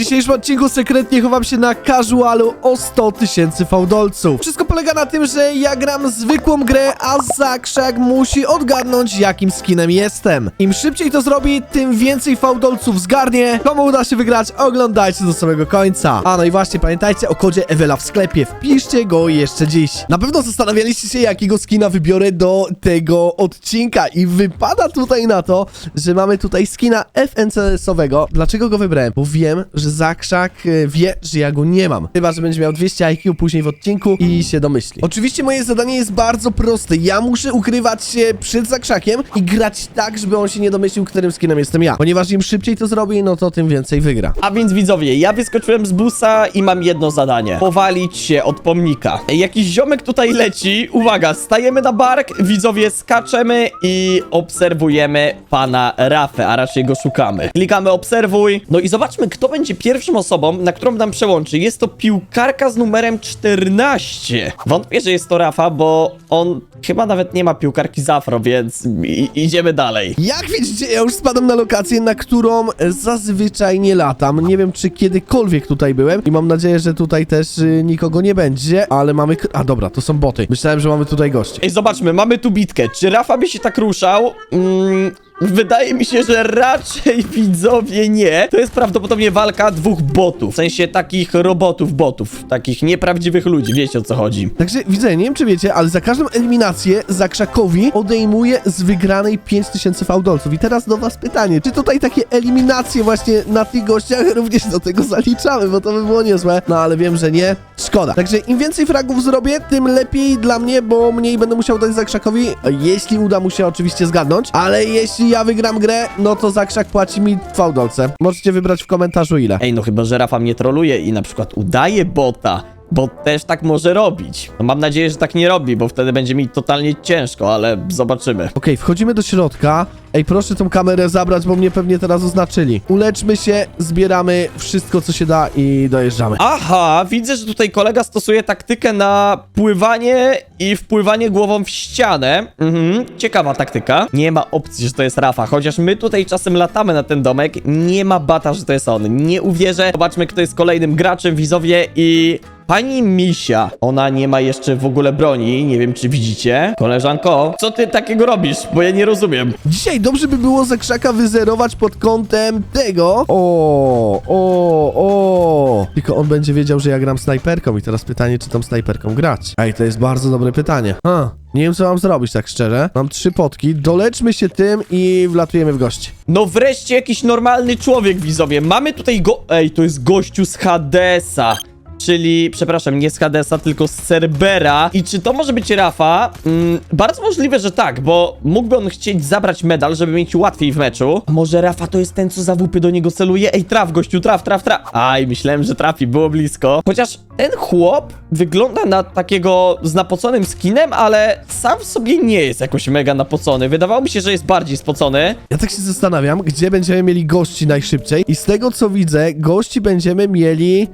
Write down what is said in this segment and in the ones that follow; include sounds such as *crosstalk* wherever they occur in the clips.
dzisiejszym odcinku sekretnie chowam się na casualu o 100 tysięcy fałdolców. Wszystko polega na tym, że ja gram zwykłą grę, a Zakrzak musi odgadnąć jakim skinem jestem. Im szybciej to zrobi, tym więcej fałdolców zgarnie. Komu uda się wygrać, oglądajcie do samego końca. A no i właśnie pamiętajcie o kodzie Ewela w sklepie. Wpiszcie go jeszcze dziś. Na pewno zastanawialiście się, jakiego skina wybiorę do tego odcinka i wypada tutaj na to, że mamy tutaj skina FNCS-owego. Dlaczego go wybrałem? Bo wiem, że Zakrzak e, wie, że ja go nie mam. Chyba, że będzie miał 200 IQ później w odcinku i się domyśli. Oczywiście moje zadanie jest bardzo proste. Ja muszę ukrywać się przed Zakrzakiem i grać tak, żeby on się nie domyślił, którym skinem jestem ja. Ponieważ im szybciej to zrobi, no to tym więcej wygra. A więc widzowie, ja wyskoczyłem z busa i mam jedno zadanie. Powalić się od pomnika. Jakiś ziomek tutaj leci. Uwaga, stajemy na bark, widzowie skaczemy i obserwujemy pana Rafę, a raczej go szukamy. Klikamy obserwuj. No i zobaczmy, kto będzie pierwszą osobą, na którą nam przełączy. Jest to piłkarka z numerem 14. Wątpię, że jest to Rafa, bo on chyba nawet nie ma piłkarki z afro, więc i- idziemy dalej. Jak widzicie, ja już spadam na lokację, na którą zazwyczaj nie latam. Nie wiem, czy kiedykolwiek tutaj byłem i mam nadzieję, że tutaj też y, nikogo nie będzie, ale mamy... A dobra, to są boty. Myślałem, że mamy tutaj gości. Ej, zobaczmy, mamy tu bitkę. Czy Rafa by się tak ruszał? Mm, wydaje mi się, że raczej *laughs* widzowie nie. To jest prawdopodobnie walka dwóch botów. W sensie takich robotów, botów. Takich nieprawdziwych ludzi. Wiecie o co chodzi. Także widzę, nie wiem czy wiecie, ale za każdą eliminację Zakrzakowi odejmuje z wygranej 5000 fałdolców. I teraz do was pytanie, czy tutaj takie eliminacje właśnie na tych gościach *laughs* również do tego zaliczamy, bo to by było niezłe. No ale wiem, że nie. Szkoda. Także im więcej fragów zrobię, tym lepiej dla mnie, bo mniej będę musiał dać Zakrzakowi, jeśli uda mu się oczywiście zgadnąć. Ale jeśli ja wygram grę, no to Zakrzak płaci mi fałdolce. Możecie wybrać w komentarzu ile. Ej, no chyba, że Rafa mnie troluje i na przykład udaje bota. Bo też tak może robić. No mam nadzieję, że tak nie robi, bo wtedy będzie mi totalnie ciężko, ale zobaczymy. Okej, wchodzimy do środka. Ej, proszę tą kamerę zabrać, bo mnie pewnie teraz oznaczyli. Uleczmy się, zbieramy wszystko, co się da i dojeżdżamy. Aha, widzę, że tutaj kolega stosuje taktykę na pływanie i wpływanie głową w ścianę. Mhm, ciekawa taktyka. Nie ma opcji, że to jest Rafa, chociaż my tutaj czasem latamy na ten domek, nie ma bata, że to jest on. Nie uwierzę. Zobaczmy, kto jest kolejnym graczem, widzowie i... Pani Misia, ona nie ma jeszcze w ogóle broni, nie wiem czy widzicie. Koleżanko, co ty takiego robisz? Bo ja nie rozumiem. Dzisiaj dobrze by było Zakrzaka wyzerować pod kątem tego. O, o, o. Tylko on będzie wiedział, że ja gram snajperką i teraz pytanie, czy tą snajperką grać. Ej, to jest bardzo dobre pytanie. Ha, nie wiem, co mam zrobić, tak szczerze. Mam trzy potki, doleczmy się tym i wlatujemy w gości. No wreszcie jakiś normalny człowiek, widzowie. Mamy tutaj go... Ej, to jest gościu z Hadesa. Czyli, przepraszam, nie z Hadesa, tylko z Cerbera. I czy to może być Rafa? Mm, bardzo możliwe, że tak, bo mógłby on chcieć zabrać medal, żeby mieć łatwiej w meczu. A może Rafa to jest ten, co za łupy do niego celuje? Ej, traf, gościu, traf, traf, traf. Aj, myślałem, że trafi, było blisko. Chociaż ten chłop wygląda na takiego z napoconym skinem, ale sam w sobie nie jest jakoś mega napocony. Wydawało mi się, że jest bardziej spocony. Ja tak się zastanawiam, gdzie będziemy mieli gości najszybciej i z tego co widzę, gości będziemy mieli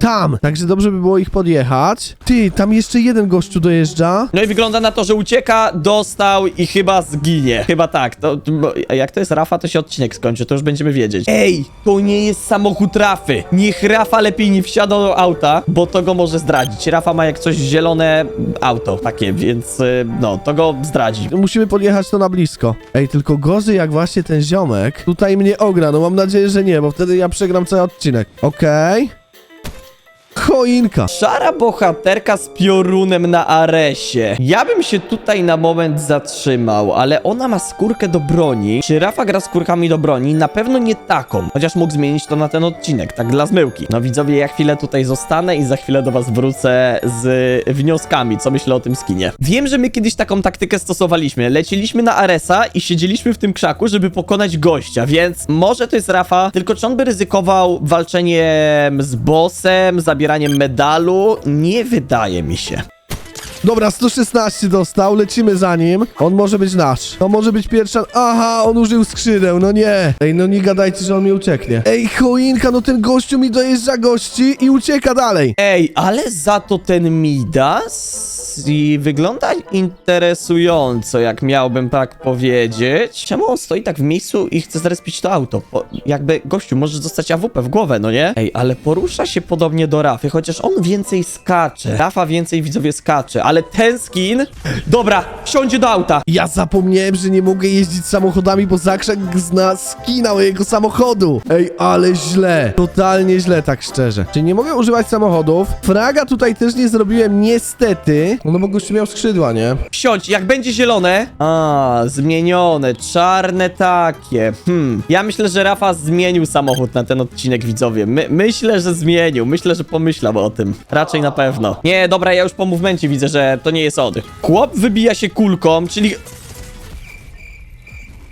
tam. Także dobrze by było ich podjechać. Ty, tam jeszcze jeden gościu dojeżdża. No i wygląda na to, że ucieka, dostał i chyba zginie. Chyba tak. To, jak to jest Rafa, to się odcinek skończy, to już będziemy wiedzieć. Ej, to nie jest samochód Rafy. Niech Rafa lepiej nie wsiada do auta, bo to go może zdradzić. Rafa ma jak coś zielone auto takie, więc y, no, to go zdradzi. Musimy podjechać to na blisko. Ej, tylko gorzej jak właśnie ten ziomek tutaj mnie ogra. No mam nadzieję, że nie, bo wtedy ja przegram cały odcinek. Okej. Choinka. Szara bohaterka z piorunem na aresie. Ja bym się tutaj na moment zatrzymał, ale ona ma skórkę do broni. Czy Rafa gra skórkami do broni? Na pewno nie taką. Chociaż mógł zmienić to na ten odcinek, tak dla zmyłki. No widzowie, ja chwilę tutaj zostanę i za chwilę do was wrócę z wnioskami, co myślę o tym skinie. Wiem, że my kiedyś taką taktykę stosowaliśmy. Leciliśmy na Aresa i siedzieliśmy w tym krzaku, żeby pokonać gościa, więc może to jest Rafa, tylko czy on by ryzykował walczeniem z bossem, zabieraniem medalu? Nie wydaje mi się. Dobra, 116 dostał, lecimy za nim. On może być nasz. To może być pierwsza... Aha, on użył skrzydeł, no nie. Ej, no nie gadajcie, że on mi ucieknie. Ej, choinka, no ten gościu mi dojeżdża gości i ucieka dalej. Ej, ale za to ten Midas i wygląda interesująco, jak miałbym tak powiedzieć. Czemu on stoi tak w miejscu i chce zrespić to auto? Jakby, gościu, możesz dostać AWP w głowę, no nie? Ej, ale porusza się podobnie do Rafy, chociaż on więcej skacze. Rafa więcej widzowie skacze, ale ten skin... Dobra, wsiądzie do auta. Ja zapomniałem, że nie mogę jeździć samochodami, bo Zakrzak zna skina mojego samochodu. Ej, ale źle. Totalnie źle, tak szczerze. Czyli nie mogę używać samochodów. Fraga tutaj też nie zrobiłem, niestety. No bo gościu miał skrzydła, nie? Wsiądź, jak będzie zielone. A, zmienione, czarne takie. Hmm, ja myślę, że Rafa zmienił samochód na ten odcinek, widzowie. My, myślę, że zmienił, myślę, że pomyślał o tym. Raczej na pewno. Nie, dobra, ja już po movemencie widzę, że to nie jest on. Chłop wybija się kulką, czyli...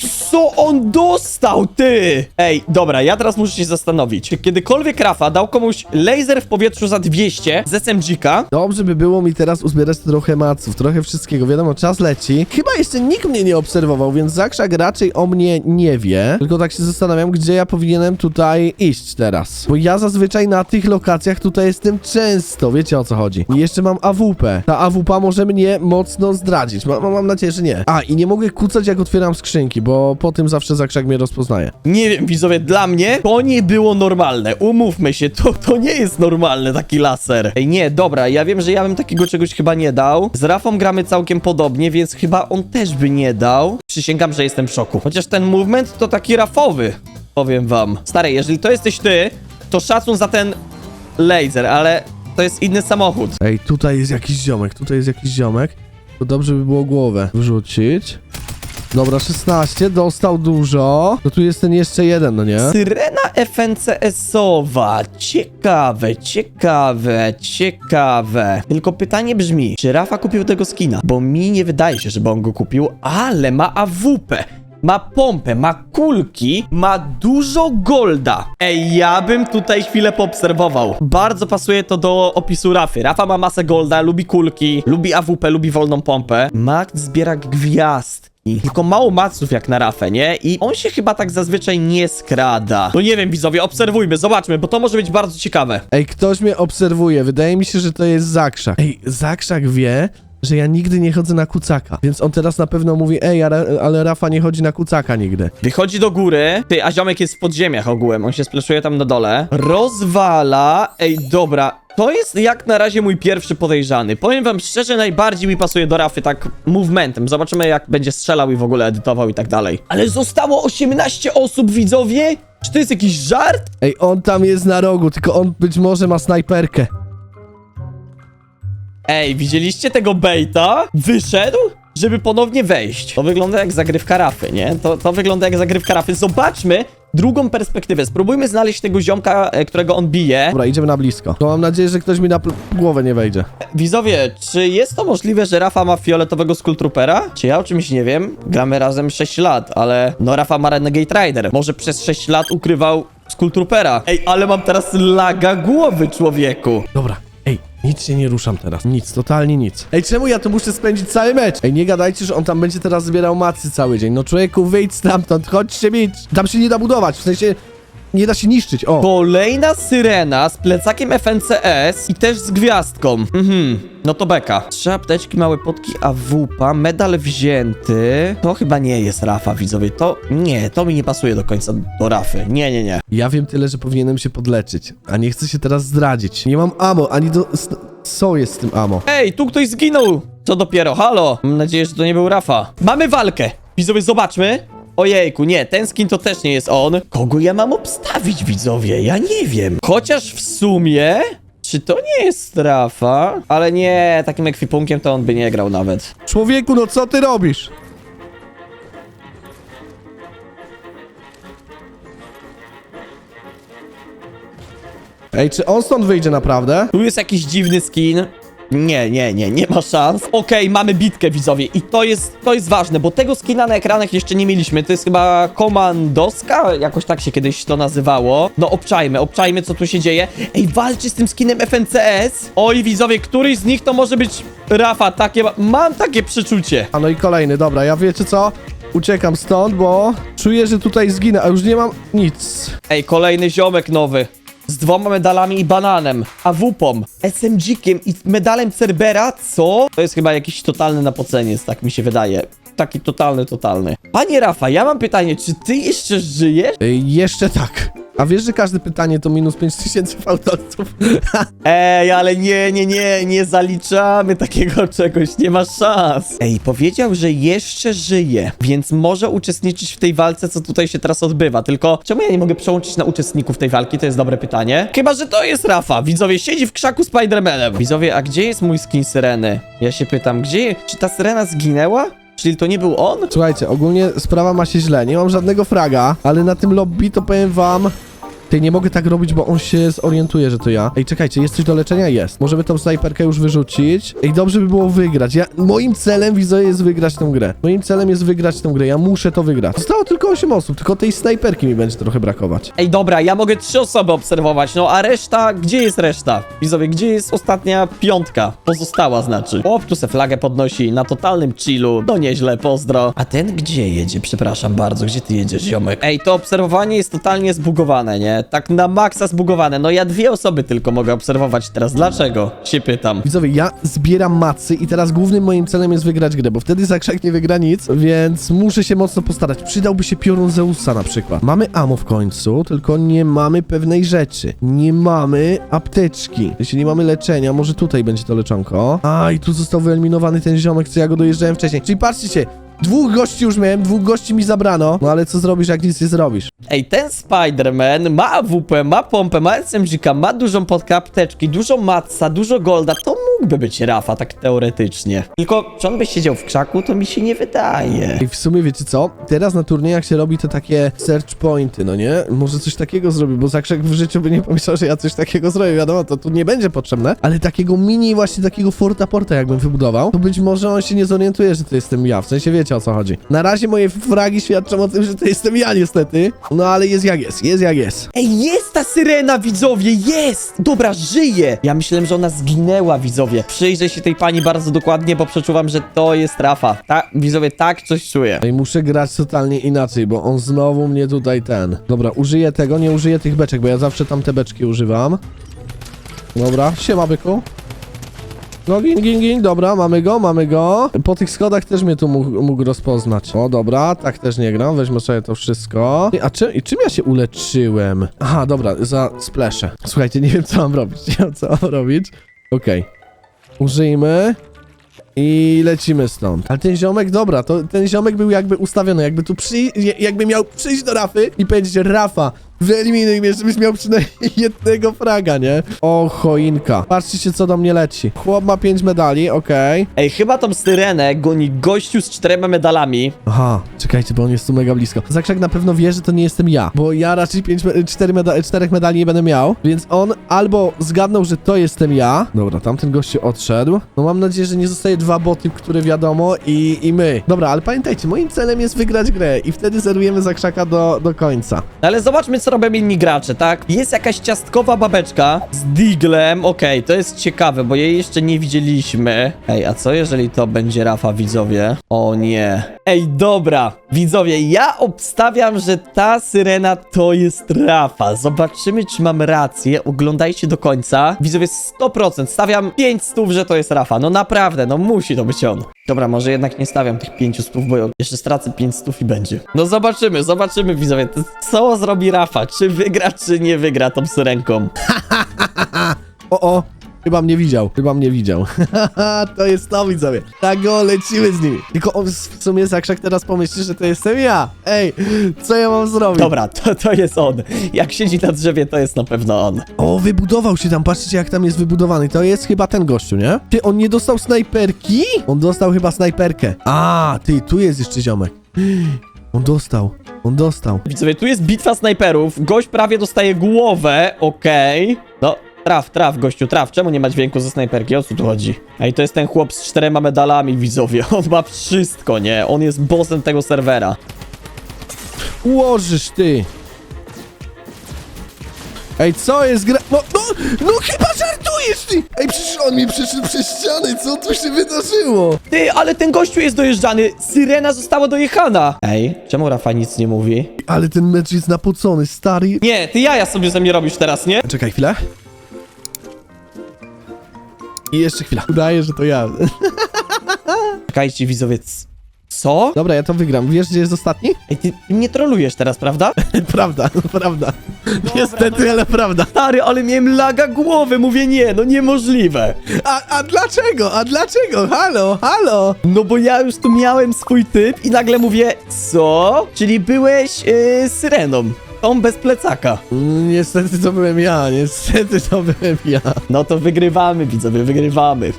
Co on dostał, ty? Ej, dobra, ja teraz muszę się zastanowić. Czy kiedykolwiek Rafa dał komuś laser w powietrzu za 200 z SMG-ka? Dobrze by było mi teraz uzbierać trochę maców, trochę wszystkiego. Wiadomo, czas leci. Chyba jeszcze nikt mnie nie obserwował, więc Zakrzak raczej o mnie nie wie. Tylko tak się zastanawiam, gdzie ja powinienem tutaj iść teraz. Bo ja zazwyczaj na tych lokacjach tutaj jestem często, wiecie o co chodzi. I jeszcze mam AWP. Ta AWP może mnie mocno zdradzić. Ma, mam nadzieję, że nie. A, i nie mogę kucać jak otwieram skrzynki, bo po tym zawsze Zakrzak mnie rozpoznaje. Nie wiem, widzowie, dla mnie to nie było normalne. Umówmy się, to, to nie jest normalne taki laser. Ej, nie, dobra, ja wiem, że ja bym takiego czegoś chyba nie dał. Z Rafą gramy całkiem podobnie, więc chyba on też by nie dał. Przysięgam, że jestem w szoku. Chociaż ten movement to taki rafowy, powiem wam. Stary, jeżeli to jesteś ty, to szacun za ten laser, ale to jest inny samochód. Ej, tutaj jest jakiś ziomek, tutaj jest jakiś ziomek. To dobrze by było głowę wrzucić. Dobra, 16, dostał dużo. To tu jest ten jeszcze jeden, no nie? Syrena FNCS-owa. Ciekawe, ciekawe, ciekawe. Tylko pytanie brzmi, czy Rafa kupił tego skina? Bo mi nie wydaje się, żeby on go kupił, ale ma AWP. Ma pompę, ma kulki, ma dużo golda. Ej, ja bym tutaj chwilę poobserwował. Bardzo pasuje to do opisu Rafy. Rafa ma masę golda, lubi kulki, lubi AWP, lubi wolną pompę. Max zbiera gwiazd. Tylko mało maców jak na Rafę, nie? I on się chyba tak zazwyczaj nie skrada. No nie wiem, widzowie, obserwujmy, zobaczmy, bo to może być bardzo ciekawe. Ej, ktoś mnie obserwuje. Wydaje mi się, że to jest Zakrzak. Ej, Zakrzak wie, że ja nigdy nie chodzę na kucaka. Więc on teraz na pewno mówi, ej, ale, ale Rafa nie chodzi na kucaka nigdy. Wychodzi do góry. Ty, a ziomek jest w podziemiach ogółem. On się spleszuje tam na dole. Rozwala. Ej, dobra. To jest jak na razie mój pierwszy podejrzany. Powiem wam szczerze, najbardziej mi pasuje do Rafy tak movementem. Zobaczymy jak będzie strzelał i w ogóle edytował i tak dalej. Ale zostało 18 osób, widzowie? Czy to jest jakiś żart? Ej, on tam jest na rogu, tylko on być może ma snajperkę. Ej, widzieliście tego baita? Wyszedł? Żeby ponownie wejść. To wygląda jak zagrywka Rafy, nie? To, to wygląda jak zagrywka Rafy. Zobaczmy drugą perspektywę. Spróbujmy znaleźć tego ziomka, e, którego on bije. Dobra, idziemy na blisko. To mam nadzieję, że ktoś mi na pl- głowę nie wejdzie. Widzowie, czy jest to możliwe, że Rafa ma fioletowego Skulltroopera? Czy ja o czymś nie wiem? Gramy razem 6 lat, ale no Rafa ma Renegade Rider. Może przez 6 lat ukrywał Skulltroopera. Ej, ale mam teraz laga głowy, człowieku. Dobra, nic się nie ruszam teraz. Nic, totalnie nic. Ej, czemu ja tu muszę spędzić cały mecz? Ej, nie gadajcie, że on tam będzie teraz zbierał macy cały dzień. No człowieku, wyjdź stamtąd, chodźcie mieć. Tam się nie da budować, w sensie nie da się niszczyć, o. Kolejna syrena z plecakiem FNCS i też z gwiazdką. Mhm, no to beka. Trzy apteczki, małe potki, AWP, medal wzięty. To chyba nie jest Rafa, widzowie. To nie, to mi nie pasuje do końca do Rafy. Nie, nie, nie. Ja wiem tyle, że powinienem się podleczyć, a nie chcę się teraz zdradzić. Nie mam ammo, ani do... s- Co jest z tym ammo? Ej, tu ktoś zginął! Co dopiero, halo? Mam nadzieję, że to nie był Rafa. Mamy walkę! Widzowie, zobaczmy. Ojejku, nie, ten skin to też nie jest on. Kogo ja mam obstawić, widzowie? Ja nie wiem. Chociaż w sumie... Czy to nie jest Rafa? Ale nie, takim ekwipunkiem to on by nie grał nawet. Człowieku, no co ty robisz? Ej, czy on stąd wyjdzie naprawdę? Tu jest jakiś dziwny skin. Nie, nie, nie, nie ma szans. Okej, mamy bitkę, widzowie. I to jest, to jest ważne, bo tego skina na ekranach jeszcze nie mieliśmy. To jest chyba komandoska, jakoś tak się kiedyś to nazywało. No, obczajmy, obczajmy, co tu się dzieje. Ej, walczy z tym skinem FNCS. Oj, widzowie, któryś z nich to może być Rafa. Takie, ma- mam takie przeczucie. A no i kolejny, dobra, ja wiecie co? Uciekam stąd, bo czuję, że tutaj zginę, a już nie mam nic. Ej, kolejny ziomek nowy. Z dwoma medalami i bananem. AWP-om, SMG-kiem i medalem Cerbera, co? To jest chyba jakiś totalny napoceniec, tak mi się wydaje. Taki totalny, totalny. Panie Rafa, ja mam pytanie, czy ty jeszcze żyjesz? Ej, jeszcze tak. A wiesz, że każde pytanie to minus 5000 fałdolców? *laughs* Ej, ale nie, nie, nie, nie zaliczamy takiego czegoś, nie ma szans. Ej, powiedział, że jeszcze żyje, więc może uczestniczyć w tej walce, co tutaj się teraz odbywa. Tylko czemu ja nie mogę przełączyć na uczestników tej walki? To jest dobre pytanie. Chyba, że to jest Rafa. Widzowie, siedzi w krzaku Spidermanem. Widzowie, a gdzie jest mój skin syreny? Ja się pytam, gdzie, czy ta syrena zginęła? Czyli to nie był on? Słuchajcie, ogólnie sprawa ma się źle. Nie mam żadnego fraga, ale na tym lobby to powiem wam... Ty, nie mogę tak robić, bo on się zorientuje, że to ja. Ej, czekajcie, jest coś do leczenia? Jest. Możemy tą snajperkę już wyrzucić. Ej, dobrze by było wygrać. Ja, moim celem, widzę, jest wygrać tę grę. Moim celem jest wygrać tę grę. Ja muszę to wygrać. Zostało tylko 8 osób, tylko tej snajperki mi będzie trochę brakować. Ej, dobra, ja mogę trzy osoby obserwować, no a reszta, gdzie jest reszta? Widzowie, gdzie jest ostatnia piątka? Pozostała znaczy. Chłop tu se flagę podnosi na totalnym chillu, no nieźle, pozdro. A ten gdzie jedzie? Przepraszam bardzo, gdzie ty jedziesz, ziomek? Ej, to obserwowanie jest totalnie zbugowane, nie? Tak na maksa zbugowane, no ja dwie osoby tylko mogę obserwować teraz, dlaczego? Się pytam. Widzowie, ja zbieram macy i teraz głównym moim celem jest wygrać grę, bo wtedy Zakrzak nie wygra nic, więc muszę się mocno postarać. Przydałby się piorun Zeusa na przykład. Mamy amo w końcu, tylko nie mamy pewnej rzeczy. Nie mamy apteczki. Jeśli nie mamy leczenia, może tutaj będzie to leczonko. A, i tu został wyeliminowany ten ziomek, co ja go dojeżdżałem wcześniej. Czyli patrzcie, dwóch gości już miałem, dwóch gości mi zabrano. No ale co zrobisz, jak nic nie zrobisz? Ej, ten Spider-Man ma AWP, ma pompę, ma SMG, ma dużą podkę apteczki, dużo matca, dużo golda, to mógłby być Rafa, tak teoretycznie. Tylko, czy on by siedział w krzaku, to mi się nie wydaje. I w sumie wiecie co? Teraz na turniejach się robi te takie search pointy, no nie? Może coś takiego zrobił, bo Zakrzak w życiu by nie pomyślał, że ja coś takiego zrobię. Wiadomo, to tu nie będzie potrzebne, ale takiego mini właśnie takiego forta porta jakbym wybudował, to być może on się nie zorientuje, że to jestem ja. W sensie wiecie o co chodzi. Na razie moje fragi świadczą o tym, że to jestem ja niestety. No ale jest jak jest, jest jak jest. Ej, jest ta syrena, widzowie, jest! Dobra, żyje! Ja myślałem, że ona zginęła, widzowie. Przyjrzę się tej pani bardzo dokładnie, bo przeczuwam, że to jest Rafa. Ta, widzowie, tak coś czuję. No i muszę grać totalnie inaczej, bo on znowu mnie tutaj ten. Dobra, użyję tego, nie użyję tych beczek, bo ja zawsze tam te beczki używam. Dobra, siema byku. No gin, gin, gin, dobra, mamy go, mamy go. Po tych schodach też mnie tu mógł, mógł rozpoznać. O, dobra, tak też nie gram, weźmy sobie to wszystko. A czy, i czym ja się uleczyłem? Aha, dobra, za splesze. Słuchajcie, nie wiem co mam robić, *laughs* nie wiem co mam robić. Okej. Użyjmy. I lecimy stąd. Ale ten ziomek, dobra, to ten ziomek był jakby ustawiony, jakby tu przy... jakby miał przyjść do Rafy i powiedzieć, Rafa, wyeliminuj mnie, żebyś miał przynajmniej *laughs* jednego fraga, nie? O, choinka. Patrzcie się, co do mnie leci. Chłop ma pięć medali, okej. Ej, chyba tą syrenę goni gościu z czterema medalami. Aha, czekajcie, bo on jest tu mega blisko. Zakrzak na pewno wie, że to nie jestem ja, bo ja raczej pięć, me- cztery meda czterech medali nie będę miał, więc on albo zgadnął, że to jestem ja. Dobra, tamten gościu odszedł. No mam nadzieję, że nie zostaje dwa boty, które wiadomo i, i my. Dobra, ale pamiętajcie, moim celem jest wygrać grę i wtedy zerujemy Zakrzaka do, do końca. Ale zobaczmy, co robią inni gracze, tak? Jest jakaś ciastkowa babeczka z diglem. Okej, to jest ciekawe, bo jej jeszcze nie widzieliśmy. Ej, a co jeżeli to będzie Rafa, widzowie? O nie. Ej, dobra. Widzowie, ja obstawiam, że ta syrena to jest Rafa. Zobaczymy, czy mam rację. Oglądajcie do końca. Widzowie, 100%. Stawiam 5 stów, że to jest Rafa. No naprawdę, no musi to być on. Dobra, może jednak nie stawiam tych 5 stów, bo jeszcze stracę 5 stów i będzie. No zobaczymy, zobaczymy, widzowie. Co zrobi Rafa? Czy wygra, czy nie wygra tą syrenką? *laughs* O, o, chyba mnie widział, chyba mnie widział. *laughs* to jest to, widzowie. Tak go, lecimy z nimi. Tylko on w sumie Zakrzak teraz pomyśli, że to jestem ja. Ej, co ja mam zrobić? Dobra, to, to jest on. Jak siedzi na drzewie, to jest na pewno on. O, wybudował się tam, patrzcie jak tam jest wybudowany. To jest chyba ten gościu, nie? Ty, on nie dostał snajperki? On dostał chyba snajperkę. A, ty, tu jest jeszcze ziomek. *gasps* On dostał, on dostał. Widzowie, tu jest bitwa snajperów. Gość prawie dostaje głowę, okej. No, Traf, traf, gościu, traf. Czemu nie ma dźwięku ze snajperki? O co tu chodzi? Ej, to jest ten chłop z czterema medalami, widzowie. *laughs* On ma wszystko, nie? On jest bossem tego serwera. Ułożysz ty. Ej, co jest gra... No, no, no chyba żartujesz ty! Ej, przecież on mi przeszedł przez ścianę, co tu się wydarzyło? Ty, ale ten gościu jest dojeżdżany. Syrena została dojechana. Ej, czemu Rafa nic nie mówi? Ale ten mecz jest napocony, stary. Nie, ty jaja sobie ze mnie robisz teraz, nie? Czekaj chwilę. I jeszcze chwila. Udaje, że to ja. *laughs* Czekajcie, widzowie. c- Co? Dobra, ja to wygram. Wiesz, gdzie jest ostatni? Ej, ty ty mnie trolujesz teraz, prawda? *laughs* prawda, *laughs* prawda. Niestety, ale prawda. Stary, ale miałem laga głowy. Mówię nie, no niemożliwe. A, a dlaczego? A dlaczego? Halo, halo! No bo ja już tu miałem swój typ i nagle mówię, co? Czyli byłeś yy, syreną. Tą bez plecaka. Mm, Niestety to byłem ja, niestety to byłem ja. No to wygrywamy, widzowie, wygrywamy.